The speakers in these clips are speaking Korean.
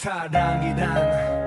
사랑이란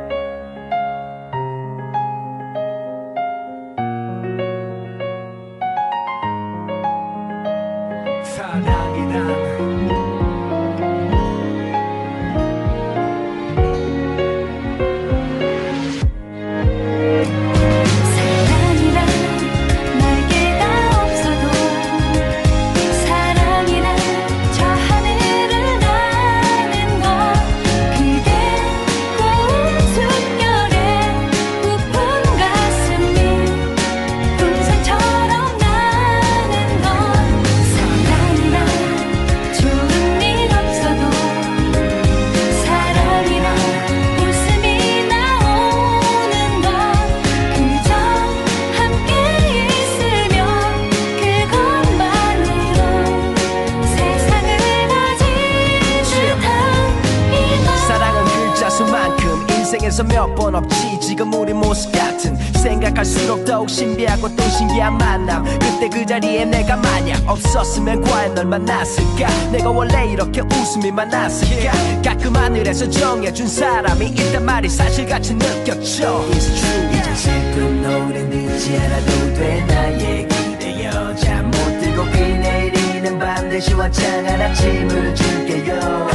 인생에서 몇 번 없지. 지금 우리 모습 같은 생각할수록 더욱 신비하고 또 신기한 만남. 그때 그 자리에 내가 만약 없었으면 과연 널 만났을까? 내가 원래 이렇게 웃음이 많았을까? 가끔 하늘에서 정해준 사람이 있단 말이 사실같이 느꼈죠. It's true. 이제 지금 노래 늦지 않아도 돼. 나의 기대여 잠못 들고 비 내리는 밤 대신 화창한 아침을 줄게요.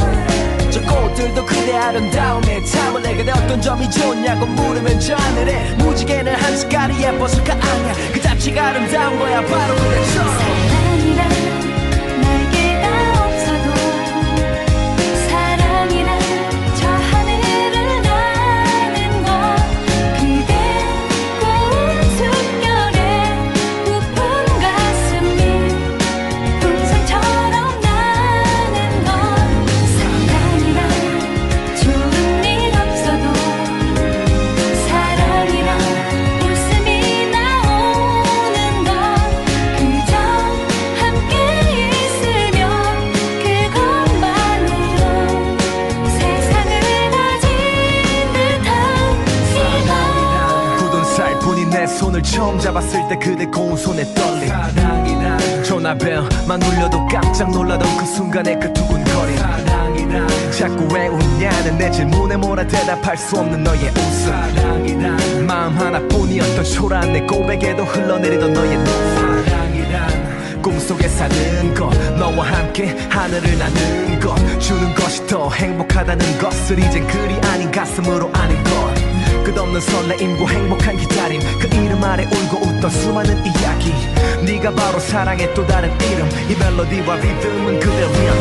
저 꽃들도 그대 아름다움에 탐을 내게 내 어떤 점이 좋냐고 물으면 저 하늘에 무지개는 한 색깔이 예뻐서가 아니야 그 자체가 아름다운 거야 본인 내 손을 처음 잡았을 때 그대 고운 손에 떨림 전화벨만 울려도 깜짝 놀라던 그 순간의 그 두근거림 자꾸 왜 웃냐는 내 질문에 뭐라 대답할 수 없는 너의 웃음 사랑이란 마음 하나뿐이었던 초라한 내 고백에도 흘러내리던 너의 눈물 꿈속에 사는 것 너와 함께 하늘을 나는 것 주는 것이 더 행복하다는 것을 이젠 그리 아닌 가슴으로 아는 것. 끝없는 설레임과 행복한 아래 울고 웃던 수많은 이야기. 네가 바로 사랑의 또 다른 이름. 이 멜로디와 리듬은 그대 위한 love song